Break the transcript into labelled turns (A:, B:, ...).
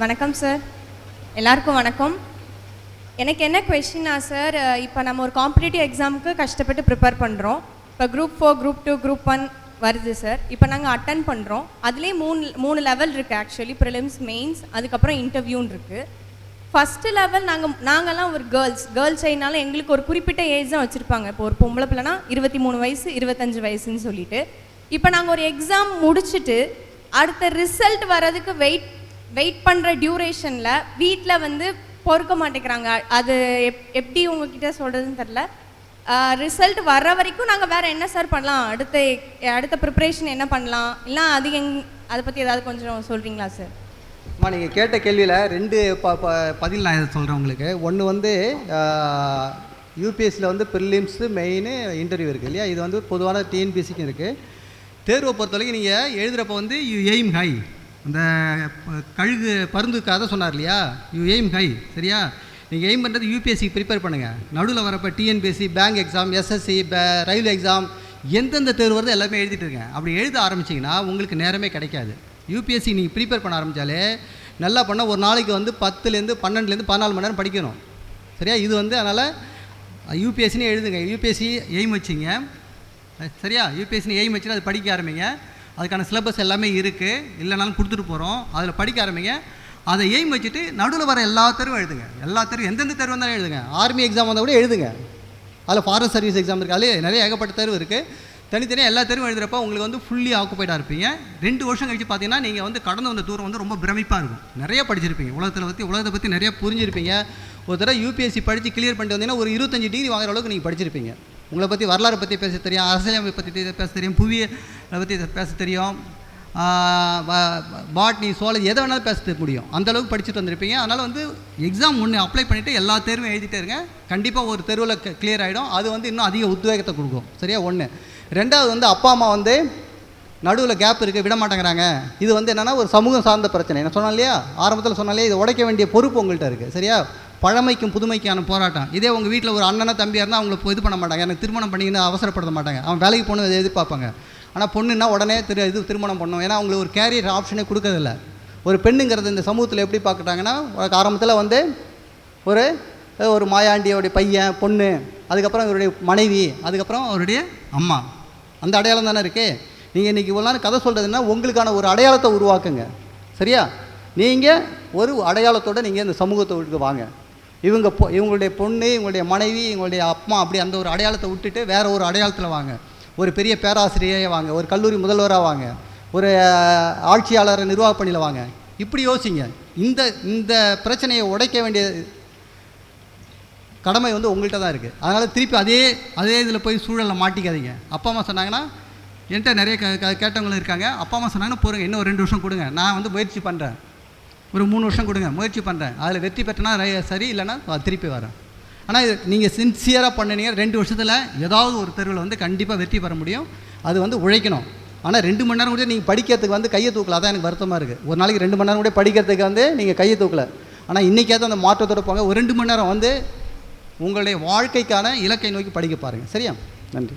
A: வணக்கம் சார் எல்லாருக்கும் வணக்கம். எனக்கு என்ன கொஷின்னா சார் இப்போ நம்ம ஒரு காம்படிட்டிவ் எக்ஸாமுக்கு கஷ்டப்பட்டு ப்ரிப்பேர் பண்ணுறோம் இப்போ group four group two group one வருது சார் இப்போ நாங்கள் அட்டன் பண்ணுறோம் அதுலேயே மூணு மூணு லெவல் இருக்குது ஆக்சுவலி ப்ரிலிம்ஸ் மெயின்ஸ் அதுக்கப்புறம் இன்டர்வியூன்னு இருக்குது ஃபஸ்ட்டு லெவல் நாங்கள் நாங்கள்லாம் ஒரு கேர்ள்ஸ் கேர்ள்ஸ் சைனால எங்களுக்கு ஒரு குறிப்பிட்ட ஏஜ் தான் வச்சுருப்பாங்க. இப்போ ஒரு பொம்பளை பிள்ளைனா இருபத்தி மூணு வயசு இருபத்தஞ்சு வயசுன்னு சொல்லிட்டு. இப்போ நாங்கள் ஒரு எக்ஸாம் முடிச்சுட்டு அடுத்த ரிசல்ட் வர்றதுக்கு வெயிட் வெயிட் பண்ணுற டியூரேஷனில் வீட்டில் வந்து பொறுக்க மாட்டேங்கிறாங்க. அது எப் எப்படி உங்ககிட்ட சொல்கிறதுன்னு தெரில ரிசல்ட் வர்ற வரைக்கும் நாங்கள் வேறு என்ன சார் பண்ணலாம்? அடுத்த அடுத்த ப்ரிப்ரேஷன் என்ன பண்ணலாம்? இல்லை அது எங் அதை பற்றி ஏதாவது கொஞ்சம் சொல்கிறீங்களா சார்
B: அம்மா நீங்கள் கேட்ட கேள்வியில் ரெண்டு ப ப பதில் நான் சொல்கிறேன் உங்களுக்கு. ஒன்று வந்து யூபிஎஸ்சியில் வந்து ப்ரிலிம்ஸு மெயினு இன்டர்வியூ இருக்குது இல்லையா? இது வந்து பொதுவான டிஎன்பிஎஸ்சிக்கும் இருக்குது தேர்வை பொறுத்த வரைக்கும் நீங்கள் எழுதுகிறப்ப வந்து யூ எய்ம் ஹை அந்த கழுகு பருந்து கதை சொன்னார் இல்லையா யூ எய்ம் ஹை சரியா நீங்கள் எய்ம் பண்ணுறது யூபிஎஸ்சிக்கு ப்ரிப்பேர் பண்ணுங்கள் நடுவில் வரப்போ TNPSC bank exam SSC railway exam எந்தெந்த தேர்வு வருதோ எல்லாமே எழுதிட்டு இருக்கேன் அப்படி எழுத ஆரம்பிச்சிங்கன்னா உங்களுக்கு நேரமே கிடைக்காது. யூபிஎஸ்சி நீங்கள் ப்ரிப்பேர் பண்ண ஆரம்பித்தாலே நல்லா பண்ணால் ஒரு நாளைக்கு வந்து பத்துலேருந்து பன்னெண்டுலேருந்து பதினாலு மணி நேரம் படிக்கணும். சரியா? இது வந்து அதனால் யூபிஎஸ்சினே எழுதுங்க. யூபிஎஸ்சி எய்ம் வச்சிங்க. சரியா? யூபிஎஸ்சி எய்ம் வச்சுன்னா அது படிக்க ஆரம்பிங்க. அதுக்கான சிலபஸ் எல்லாமே இருக்குது இல்லைனாலும் கொடுத்துட்டு போகிறோம் அதில் படிக்க ஆரம்பிங்க. அதை எய்ம் வச்சுட்டு நடுவில் வர எல்லா தெருவும் எழுதுங்க. எல்லா தெருவும் எந்தெந்த தெருவு இருந்தாலும் எழுதுங்க. ஆர்மி எக்ஸாம் வந்தால் கூட எழுதுங்க. அதில் ஃபாரஸ்ட் சர்வீஸ் எக்ஸாம் இருக்குது அதில் நிறைய ஏகப்பட்ட தெருவு இருக்குது தனித்தனியாக எல்லா தெருவும் எழுதுகிறப்ப உங்களுக்கு வந்து ஃபுல்லி ஆக்குபைடாக இருப்பீங்க. ரெண்டு வருஷம் கழிச்சு பார்த்தீங்கன்னா நீங்கள் வந்து கடந்து வந்த தூரம் வந்து ரொம்ப பிரமிப்பாக இருக்கும். நிறைய படிச்சிருப்பீங்க. உலகத்தில் பற்றி உலகத்தை பற்றி நிறைய புரிஞ்சிருப்பீங்க. ஒரு தடவை யூபிஎஸ்சி படித்து கிளியர் பண்ணிட்டு வந்தீங்கன்னா ஒரு இருபத்தஞ்சி டிகிரி வாங்குற அளவுக்கு நீங்கள் படிச்சிருப்பீங்க. உங்களை பற்றி வரலாறு பற்றி பேச தெரியும் அரசியலமைப்பு பற்றி பேச தெரியும் புவியை பற்றி பேச தெரியும். பாட்னி சோலஜி எதை வேணாலும் பேச முடியும். அந்த அளவுக்கு படிச்சுட்டு வந்திருப்பீங்க. அதனால் வந்து எக்ஸாம் ஒன்று அப்ளை பண்ணிவிட்டு எல்லா தேர்வும் எழுதிட்டே இருங்க. கண்டிப்பாக ஒரு தெருவில் கிளியர் ஆகிடும் அது வந்து இன்னும் அதிக உத்வேகத்தை கொடுக்கும். சரியா? ஒன்று ரெண்டாவது வந்து அப்பா அம்மா வந்து நடுவில் கேப் இருக்குது விட மாட்டேங்கிறாங்க. இது வந்து என்னென்னா ஒரு சமூகம் சார்ந்த பிரச்சனை. நான் சொன்னேன் இல்லையா? ஆரம்பத்தில் சொன்னாலே இதை உடைக்க வேண்டிய பொறுப்பு உங்கள்கிட்ட இருக்குது சரியா? பழமைக்கும் புதுமைக்கான போராட்டம். இதே உங்கள் வீட்டில் ஒரு அண்ணனை தம்பியாக இருந்தால் அவங்கள இது பண்ண மாட்டாங்க. எனக்கு திருமணம் பண்ணிக்கின்னு அவசரப்படுத்த மாட்டாங்க. அவன் வேலைக்கு போகணும் இதை எதிர்பார்ப்பாங்க. ஆனால் பொண்ணுன்னா உடனே திரு இது திருமணம் பண்ணணும் ஏன்னா அவங்களுக்கு ஒரு கேரியர் ஆப்ஷனே கொடுக்கறதில்ல. ஒரு பெண்ணுங்கிறது இந்த சமூகத்தில் எப்படி பார்க்குறாங்கன்னா ஆரம்பத்தில் வந்து ஒரு ஒரு மாயாண்டியோடைய பையன் பொண்ணு அதுக்கப்புறம் இவருடைய மனைவி அதுக்கப்புறம் அவருடைய அம்மா. அந்த அடையாளம் தானே இருக்குது நீங்கள் இன்றைக்கி இவ்வளோ கதை சொல்கிறதுன்னா உங்களுக்கான ஒரு அடையாளத்தை உருவாக்குங்க. சரியா? நீங்கள் ஒரு அடையாளத்தோடு நீங்கள் இந்த சமூகத்தை விட்டு வாங்க. இவங்க பொ இவங்களுடைய பொண்ணு இவங்களுடைய மனைவி இவங்களுடைய அப்பா அப்படி அந்த ஒரு அடையாளத்தை விட்டுட்டு வேற ஒரு அடையாளத்தில் வாங்க. ஒரு பெரிய பேராசிரியரே வாங்க ஒரு கல்லூரி முதல்வராக வாங்க ஒரு ஆட்சியாளரை நிர்வாக பணியில் வாங்க. இப்படி யோசிங்க. இந்த இந்த பிரச்சனையை உடைக்க வேண்டிய கடமை வந்து உங்கள்கிட்ட தான் இருக்குது அதனால் திருப்பி அதே அதே இதில் போய் சூழலில் மாட்டிக்காதீங்க. அப்பா அம்மா சொன்னாங்கன்னா என்கிட்ட நிறைய க க- கேட்டவங்களும் இருக்காங்க. அப்பா அம்மா சொன்னாங்கன்னா போகிறேங்க இன்னும் ஒரு ரெண்டு வருஷம் கொடுங்க. நான் வந்து முயற்சி பண்ணுறேன் ஒரு மூணு வருஷம் கொடுங்க முயற்சி பண்ணுறேன் அதில் வெற்றி பெற்றனா சரி இல்லைன்னா திருப்பி வரேன். ஆனால் இது நீங்கள் சின்சியராக பண்ணினீங்க ரெண்டு வருஷத்தில் ஏதாவது ஒரு தெருவில் வந்து கண்டிப்பாக வெற்றி பெற முடியும். அது வந்து உழைக்கணும். ஆனால் ரெண்டு மணி நேரம் கூட நீங்கள் படிக்கிறதுக்கு வந்து கையை தூக்கல அதான் எனக்கு வருத்தமாக இருக்குது ஒரு நாளைக்கு ரெண்டு மணி நேரம் கூட படிக்கிறதுக்கு வந்து நீங்கள் கையை தூக்கல. ஆனால் இன்றைக்காவது அந்த மாற்றத்தோடு போங்க. ஒரு ரெண்டு மணி நேரம் வந்து உங்களுடைய வாழ்க்கைக்கான இலக்கை நோக்கி படிக்க பாருங்கள் சரியா? நன்றி.